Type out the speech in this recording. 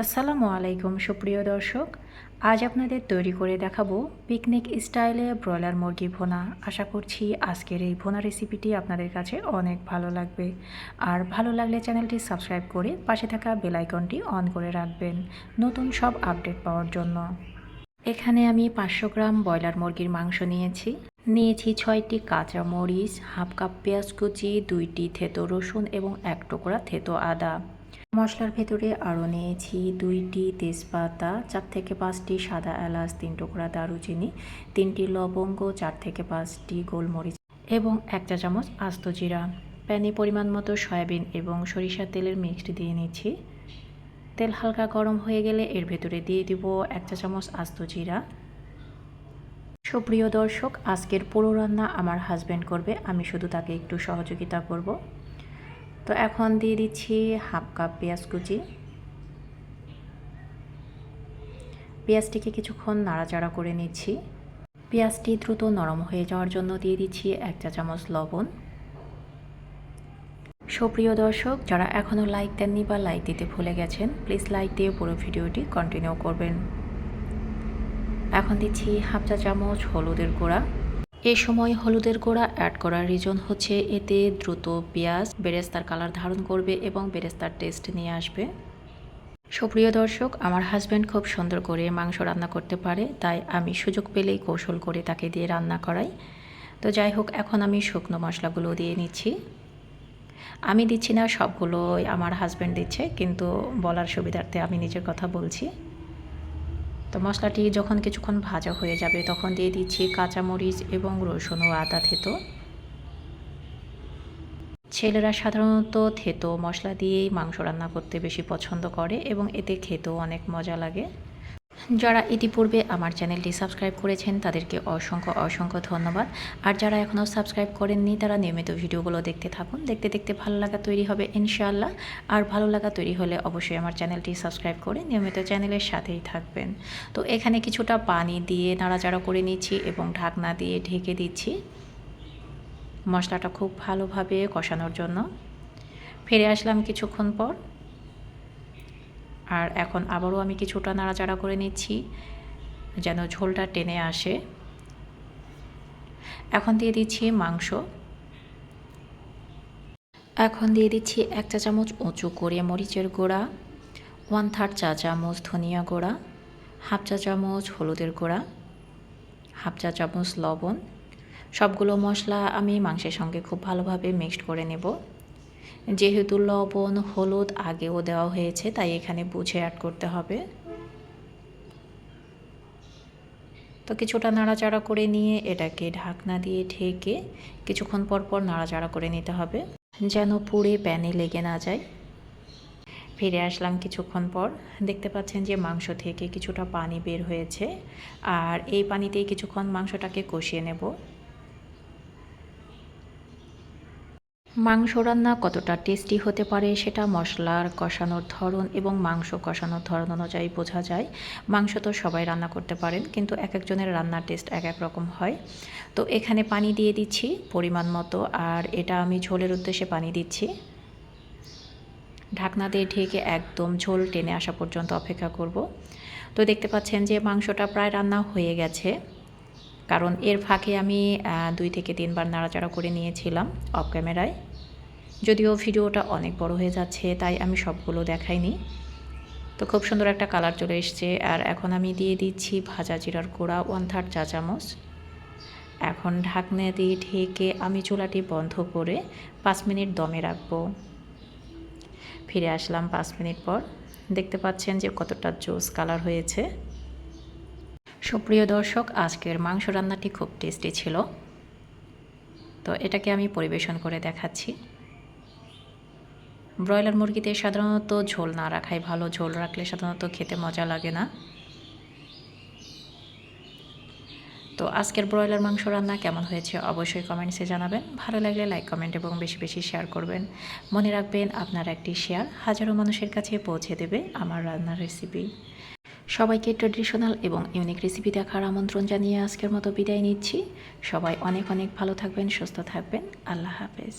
আসসালামু আলাইকুম, সুপ্রিয় দর্শক। আজ আপনাদের তৈরি করে দেখাবো পিকনিক স্টাইলে ব্রয়লার মুরগি ভোনা। আশা করছি আজকের এই ভোনা রেসিপিটি আপনাদের কাছে অনেক ভালো লাগবে। আর ভালো লাগলে চ্যানেলটি সাবস্ক্রাইব করে পাশে থাকা বেল আইকনটি অন করে রাখবেন নতুন সব আপডেট পাওয়ার জন্য। এখানে আমি পাঁচশো গ্রাম ব্রয়লার মুরগির মাংস নিয়েছি। নিয়েছি ছয়টি কাঁচা মরিচ, হাফ কাপ পেঁয়াজ কুচি, দুইটি থেতো রসুন এবং এক টুকরা থেতো আদা। মশলার ভেতরে আরও নিয়েছি দুইটি তেজপাতা, চার থেকে পাঁচটি সাদা এলাচ, তিন টুকরা দারুচিনি, তিনটি লবঙ্গ, চার থেকে পাঁচটি গোলমরিচ এবং এক চা চামচ আস্ত জিরা। প্যানে পরিমাণ মতো সয়াবিন এবং সরিষার তেলের মিক্সড দিয়ে নিচ্ছি। তেল হালকা গরম হয়ে গেলে এর ভেতরে দিয়ে দিব এক চা চামচ আস্ত জিরা। সুপ্রিয় দর্শক, আজকের পুরো রান্না আমার হাজব্যান্ড করবে, আমি শুধু তাকে একটু সহযোগিতা করব। তো এখন দিয়ে দিচ্ছি হাফ কাপ পেঁয়াজ কুচি। পেঁয়াজটিকে কিছুক্ষণ নাড়াচাড়া করে নিচ্ছি। পেঁয়াজটি দ্রুত নরম হয়ে যাওয়ার জন্য দিয়ে দিচ্ছি এক চা চামচ লবণ। সুপ্রিয় দর্শক, যারা এখনও লাইক দেননি বা লাইক দিতে ভুলে গেছেন, প্লিজ লাইক দিয়ে পুরো ভিডিওটি কন্টিনিউ করবেন। এখন দিচ্ছি হাফ চা চামচ হলুদের গুঁড়া। এ সময় হলুদের গোড়া অ্যাড করার রিজন হচ্ছে এতে দ্রুত পেঁয়াজ, বেরেস্তার কালার ধারণ করবে এবং বেরেস্তার টেস্ট নিয়ে আসবে। সুপ্রিয় দর্শক, আমার হাজব্যান্ড খুব সুন্দর করে মাংস রান্না করতে পারে, তাই আমি সুযোগ পেলেই কৌশল করে তাকে দিয়ে রান্না করাই। তো যাই হোক, এখন আমি শুকনো মশলাগুলো দিয়ে নিচ্ছি। আমি দিচ্ছি না, সবগুলোই আমার হাজব্যান্ড দিচ্ছে, কিন্তু বলার সুবিধার্থে আমি নিজের কথা বলছি। তো মশলাটি যখন কিছুক্ষণ ভাজা হয়ে যাবে, তখন দিয়ে দিচ্ছি কাঁচামরিচ এবং রসুন ও আদা থেতো। ছেলেরা সাধারণত থেতো মশলা দিয়েই মাংস রান্না করতে বেশি পছন্দ করে এবং এতে খেতেও অনেক মজা লাগে। যারা ইতিপূর্বে আমার চ্যানেলটি সাবস্ক্রাইব করেছেন, তাদেরকে অসংখ্য অসংখ্য ধন্যবাদ। আর যারা এখনও সাবস্ক্রাইব করেননি, তারা নিয়মিত ভিডিওগুলো দেখতে থাকুন। দেখতে দেখতে ভালো লাগা তৈরি হবে, ইনশাআল্লাহ। আর ভালো লাগা তৈরি হলে অবশ্যই আমার চ্যানেলটি সাবস্ক্রাইব করে নিয়মিত চ্যানেলের সাথেই থাকবেন। তো এখানে কিছুটা পানি দিয়ে নাড়াচাড়া করে নিচ্ছি এবং ঢাকনা দিয়ে ঢেকে দিচ্ছি। মশলাটা খুব ভালোভাবে কষানোর জন্য। ফিরে আসলাম কিছুক্ষণ পর। আর এখন আবারও আমি কিছুটা নাড়াচাড়া করে নিচ্ছি, যেন ঝোলটা টেনে আসে। এখন দিয়ে দিচ্ছি মাংস। এখন দিয়ে দিচ্ছি এক চা চামচ উঁচু করে মরিচের গুঁড়া ওয়ান থার্ড চা চামচ ধনিয়া গুঁড়া হাফ চা চামচ হলুদের গুঁড়া হাফ চা চামচ লবণ। সবগুলো মশলা আমি মাংসের সঙ্গে খুব ভালোভাবে মিক্সড করে নেব। যেহেতু লবণ, হলুদ আগেও দেওয়া হয়েছে, তাই এখানে বুঝে অ্যাড করতে হবে। তো কিছুটা নাড়াচাড়া করে নিয়ে এটাকে ঢাকনা দিয়ে ঢেকে কিছুক্ষণ পর পর নাড়াচাড়া করে নিতে হবে, যেন পুড়ে প্যানে লেগে না যায়। ফিরে আসলাম কিছুক্ষণ পর। দেখতে পাচ্ছেন যে মাংস থেকে কিছুটা পানি বের হয়েছে, আর এই পানিতেই কিছুক্ষণ মাংসটাকে কষিয়ে নেব। মাংস রান্না কতটা টেস্টি হতে পারে সেটা মশলার কষানোর ধরন এবং মাংস কষানোর ধরন অনুযায়ী বোঝা যায়। মাংস তো সবাই রান্না করতে পারেন, কিন্তু এক একজনের রান্নার টেস্ট এক এক রকম হয়। তো এখানে পানি দিয়ে দিচ্ছি পরিমাণ মতো, আর এটা আমি ঝোলের উদ্দেশ্যে পানি দিচ্ছি। ঢাকনা দিয়ে ঢেকে একদম ঝোল টেনে আসা পর্যন্ত অপেক্ষা করব। তো দেখতে পাচ্ছেন যে মাংসটা প্রায় রান্না হয়ে গেছে। কারণ এর ফাঁকে আমি দুই থেকে তিনবার নাড়াচাড়া করে নিয়েছিলাম অফ ক্যামেরায়। যদিও ভিডিওটা অনেক বড় হয়ে যাচ্ছে, তাই আমি সবগুলো দেখাইনি। তো খুব সুন্দর একটা কালার চলে এসছে। আর এখন আমি দিয়ে দিচ্ছি ভাজা জিরার গুঁড়া ওয়ান থার্ড চা চামচ। এখন ঢাকনা দিয়ে ঢেকে আমি চুলাটি বন্ধ করে পাঁচ মিনিট দমে রাখব। ফিরে আসলাম পাঁচ মিনিট পর। দেখতে পাচ্ছেন যে কতটা জোস কালার হয়েছে। সুপ্রিয় দর্শক, আজকের মাংস রান্নাটি খুব টেস্টি ছিল। তো এটাকে আমি পরিবেশন করে দেখাচ্ছি। ব্রয়লার মুরগিতে সাধারণত ঝোল না রাখাই ভালো। ঝোল রাখলে সাধারণত খেতে মজা লাগে না। তো আজকের ব্রয়লার মাংস রান্না কেমন হয়েছে অবশ্যই কমেন্টসে জানাবেন। ভালো লাগলে লাইক, কমেন্ট এবং বেশি বেশি শেয়ার করবেন। মনে রাখবেন আপনার একটি শেয়ার হাজারো মানুষের কাছে পৌঁছে দেবে আমার রান্নার রেসিপি সবাইকে ট্রেডিশনাল এবং ইউনিক রেসিপি দেখার আমন্ত্রণ জানিয়ে আজকের মতো বিদায় নিচ্ছি। সবাই অনেক অনেক ভালো থাকবেন, সুস্থ থাকবেন। আল্লাহ হাফেজ।